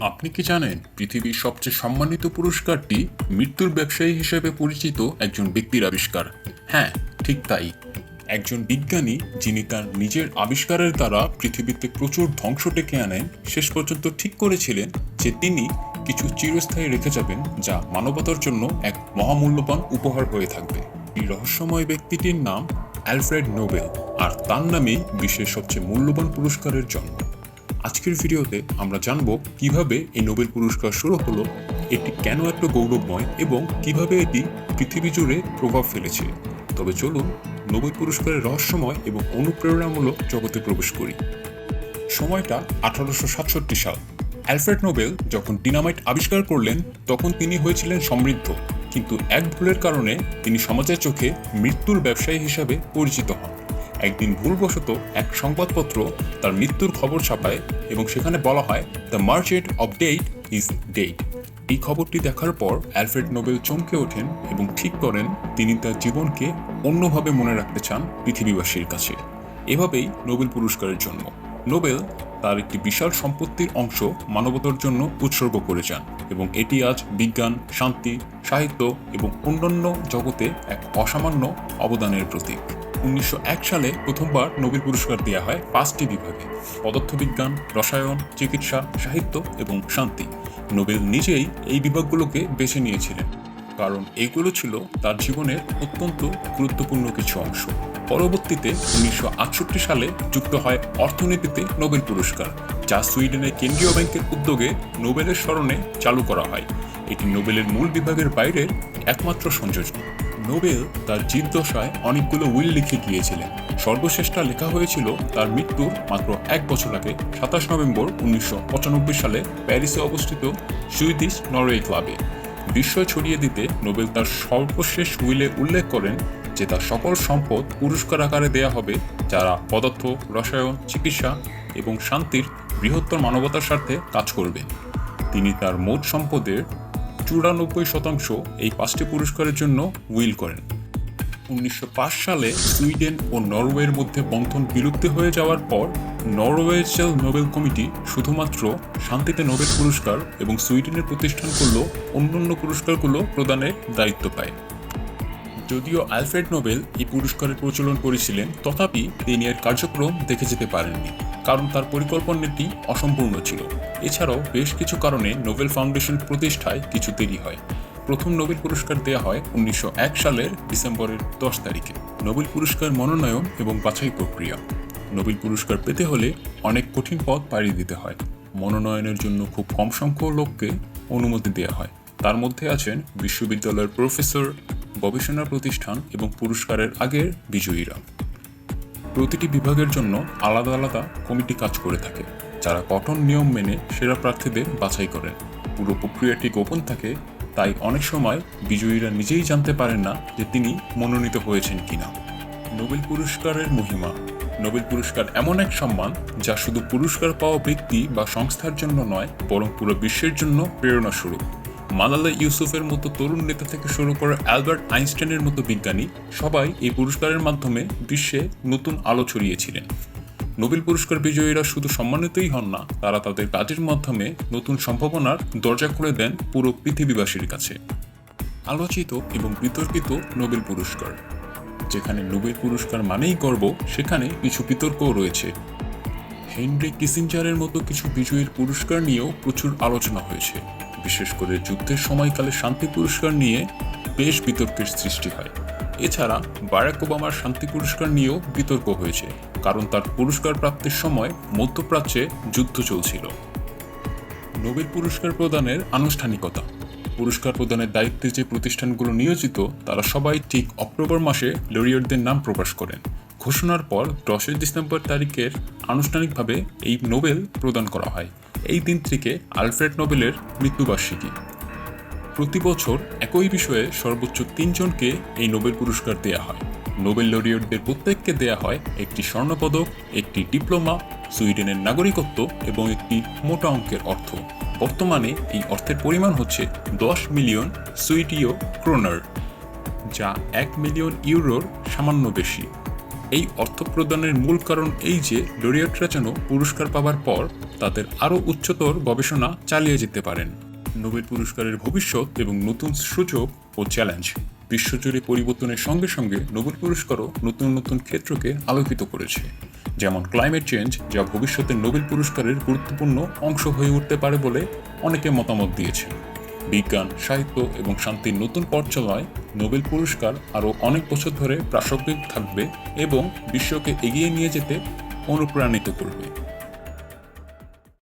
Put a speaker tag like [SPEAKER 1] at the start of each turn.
[SPEAKER 1] আপনি কি জানেন পৃথিবীর সবচেয়ে সম্মানিত পুরস্কারটি মৃত্যুর ব্যবসায়ী হিসেবে পরিচিত একজন ব্যক্তির আবিষ্কার? হ্যাঁ ঠিক তাই। একজন বিজ্ঞানী যিনি তার নিজের আবিষ্কারের দ্বারা পৃথিবীতে প্রচুর ধ্বংস ডেকে আনেন, শেষ পর্যন্ত ঠিক করেছিলেন যে তিনি কিছু চিরস্থায়ী রেখে যাবেন যা মানবতার জন্য এক মহামূল্যবান উপহার হয়ে থাকবে। এই রহস্যময় ব্যক্তিটির নাম অ্যালফ্রেড নোবেল, আর তার নামেই বিশ্বের সবচেয়ে মূল্যবান পুরস্কারের জন্ম। আজকের ভিডিওতে আমরা জানব কীভাবে এই নোবেল পুরস্কার শুরু হলো, এটি কেন এত গৌরবময় এবং কীভাবে এটি পৃথিবী জুড়ে প্রভাব ফেলেছে। তবে চলুন, নোবেল পুরস্কারের রহস্যময় এবং অনুপ্রেরণামূলক জগতে প্রবেশ করি। সময়টা আঠারোশো সাতষট্টি সাল। অ্যালফ্রেড নোবেল যখন ডিনামাইট আবিষ্কার করলেন, তখন তিনি হয়েছিলেন সমৃদ্ধ। কিন্তু এক ভুলের কারণে তিনি সমাজের চোখে মৃত্যুর ব্যবসায়ী হিসাবে পরিচিত হন। একদিন ভুলবশত এক সংবাদপত্র তার মৃত্যুর খবর ছাপায় এবং সেখানে বলা হয় the merchant of date is date এই খবরটি দেখার পর অ্যালফ্রেড নোবেল চমকে ওঠেন এবং ঠিক করেন তিনি তার জীবনকে অন্যভাবে মনে রাখতে চান পৃথিবীবাসীর কাছে। এভাবেই নোবেল পুরস্কারের জন্য নোবেল তার একটি বিশাল সম্পত্তির অংশ মানবতার জন্য উৎসর্গ করে যান এবং এটি আজ বিজ্ঞান, শান্তি, সাহিত্য এবং অন্যান্য জগতে এক অসামান্য অবদানের প্রতীক। উনিশশো এক সালে প্রথমবার নোবেল পুরস্কার দেওয়া হয় পাঁচটি বিভাগে। পদার্থবিজ্ঞান, রসায়ন, চিকিৎসা, সাহিত্য এবং শান্তি। নোবেল নিজেই এই বিভাগগুলোকে বেছে নিয়েছিলেন। কারণ এগুলো ছিল তার জীবনের অত্যন্ত গুরুত্বপূর্ণ কিছু অংশ। পরবর্তীতে উনিশশো আটষট্টি সালে যুক্ত হয় অর্থনীতিতে নোবেল পুরস্কার, যা সুইডেনের কেন্দ্রীয় ব্যাংকের উদ্যোগে নোবেলের স্মরণে চালু করা হয়। এটি নোবেলের মূল বিভাগের বাইরের একমাত্র সংযোজন। নোবেল তার জীবদশায় অনেকগুলো উইল লিখে গিয়েছিলেন। সর্বশেষটা লেখা হয়েছিল তার মৃত্যুর মাত্র এক বছর আগে, সাতাশ নভেম্বর উনিশশো পঁচানব্বই সালে প্যারিসে অবস্থিত সুইডিশ নরওয়ে ক্লাবে। বিস্ময় ছড়িয়ে দিতে নোবেল তার সর্বশেষ উইলে উল্লেখ করেন যে তার সকল সম্পদ পুরস্কার আকারে দেয়া হবে, যারা পদার্থ, রসায়ন, চিকিৎসা এবং শান্তির বৃহত্তর মানবতার স্বার্থে কাজ করবেন তিনি তার মোট সম্পদের চুরানব্বই শতাংশ এই পাঁচটি পুরস্কারের জন্য উইল করেন। উনিশশো পাঁচ সালে সুইডেন ও নরওয়ের মধ্যে বন্ধন বিলুপ্ত হয়ে যাওয়ার পর নরওয়েজেল নোবেল কমিটি শুধুমাত্র শান্তিতে নোবেল পুরস্কার এবং সুইডেনের প্রতিষ্ঠানগুলো অন্যান্য পুরস্কারগুলো প্রদানের দায়িত্ব পায়। যদিও আলফ্রেড নোবেল এই পুরস্কারের প্রচলন করেছিলেন, তথাপি তিনি এর কার্যক্রম দেখে যেতে পারেননি, কারণ তার পরিকল্পনাটি অসম্পূর্ণ ছিল। এছাড়াও বেশ কিছু কারণে নোবেল ফাউন্ডেশন প্রতিষ্ঠায় কিছু দেরি হয়। প্রথম নোবেল পুরস্কার দেওয়া হয় উনিশশো এক সালের ডিসেম্বরের দশ তারিখে। নোবেল পুরস্কার মনোনয়ন এবং বাছাই প্রক্রিয়া। নোবেল পুরস্কার পেতে হলে অনেক কঠিন পথ পাড়ি দিতে হয়। মনোনয়নের জন্য খুব কম সংখ্যক লোককে অনুমতি দেওয়া হয়। তার মধ্যে আছেন বিশ্ববিদ্যালয়ের প্রফেসর গবেষণা প্রতিষ্ঠান এবং পুরস্কারের আগের বিজয়ীরা। প্রতিটি বিভাগের জন্য আলাদা আলাদা কমিটি কাজ করে থাকে, যারা কঠোর নিয়ম মেনে সেরা প্রার্থীদের বাছাই করেন। পুরো প্রক্রিয়াটি গোপন থাকে, তাই অনেক সময় বিজয়ীরা নিজেই জানতে পারেন না যে তিনি মনোনীত হয়েছেন কিনা। নোবেল পুরস্কারের মহিমা। নোবেল পুরস্কার এমন এক সম্মান, যা শুধু পুরস্কার পাওয়া ব্যক্তি বা সংস্থার জন্য নয়, বরং পুরো বিশ্বের জন্য প্রেরণা স্বরূপ মালালা ইউসুফের মতো তরুণ নেতা থেকে শুরু করে অ্যালবার্ট আইনস্টাইনের মতো বিজ্ঞানী সবাই এই পুরস্কারের মাধ্যমে বিশ্বে নতুন আলো ছড়িয়েছিলেন। নোবেল পুরস্কার বিজয়ীরা শুধু সম্মানিতই হন না, তারা তাদের কাজের মাধ্যমে নতুন সম্ভাবনার দরজা খুলে দেন পুরো পৃথিবীবাসীর কাছে। আলোচিত এবং বিতর্কিত নোবেল পুরস্কার, যেখানে নোবেল পুরস্কার মানেই গর্ব, সেখানে কিছু বিতর্কও রয়েছে। হেনরি কিসিঞ্জারের মতো কিছু বিজয়ীর পুরস্কার নিয়েও প্রচুর আলোচনা হয়েছে। বিশেষ করে যুদ্ধের সময়কালে শান্তি পুরস্কার নিয়ে বেশ বিতর্কের সৃষ্টি হয়। এছাড়া বারাক ওবামার শান্তি পুরস্কার নিয়েও বিতর্ক হয়েছে, কারণ তার পুরস্কার প্রাপ্তির সময় মধ্যপ্রাচ্যে যুদ্ধ চলছিল। নোবেল পুরস্কার প্রদানের আনুষ্ঠানিকতা। পুরস্কার প্রদানের দায়িত্বে যে প্রতিষ্ঠানগুলো নিয়োজিত, তারা সবাই ঠিক অক্টোবর মাসে লরিয়টদের নাম প্রকাশ করেন। ঘোষণার পর দশই ডিসেম্বর তারিখের আনুষ্ঠানিকভাবে এই নোবেল প্রদান করা হয়। এই দিন থেকে আলফ্রেড নোবেলের মৃত্যুবার্ষিকী। প্রতি বছর একই বিষয়ে সর্বোচ্চ তিনজনকে এই নোবেল পুরস্কার দেয়া হয়। নোবেল লরিয়টদের প্রত্যেককে দেয়া হয় একটি স্বর্ণপদক, একটি ডিপ্লোমা, সুইডেনের নাগরিকত্ব এবং একটি মোটা অঙ্কের অর্থ। বর্তমানে এই অর্থের পরিমাণ হচ্ছে দশ মিলিয়ন সুইডিও ক্রোনার, যা এক মিলিয়ন ইউরোর সামান্য বেশি। এই অর্থ প্রদানের মূল কারণ এই যে, লরিয়টরা যেন পুরস্কার পাবার পর তাদের আরও উচ্চতর গবেষণা চালিয়ে যেতে পারেন। নোবেল পুরস্কারের ভবিষ্যৎ এবং নতুন সুযোগ ও চ্যালেঞ্জ বিশ্বজুড়ে পরিবর্তনের সঙ্গে সঙ্গে নোবেল পুরস্কারও নতুন নতুন ক্ষেত্রকে আলোকিত করেছে। যেমন ক্লাইমেট চেঞ্জ যা ভবিষ্যতে নোবেল পুরস্কারের গুরুত্বপূর্ণ অংশ হয়ে উঠতে পারে বলে অনেকে মতামত দিয়েছেন। বিজ্ঞান, সাহিত্য এবং শান্তির নতুন পথ চলায় নোবেল পুরস্কার আরও অনেক বছর ধরে প্রাসঙ্গিক থাকবে এবং বিশ্বকে এগিয়ে নিয়ে যেতে অনুপ্রাণিত করবে।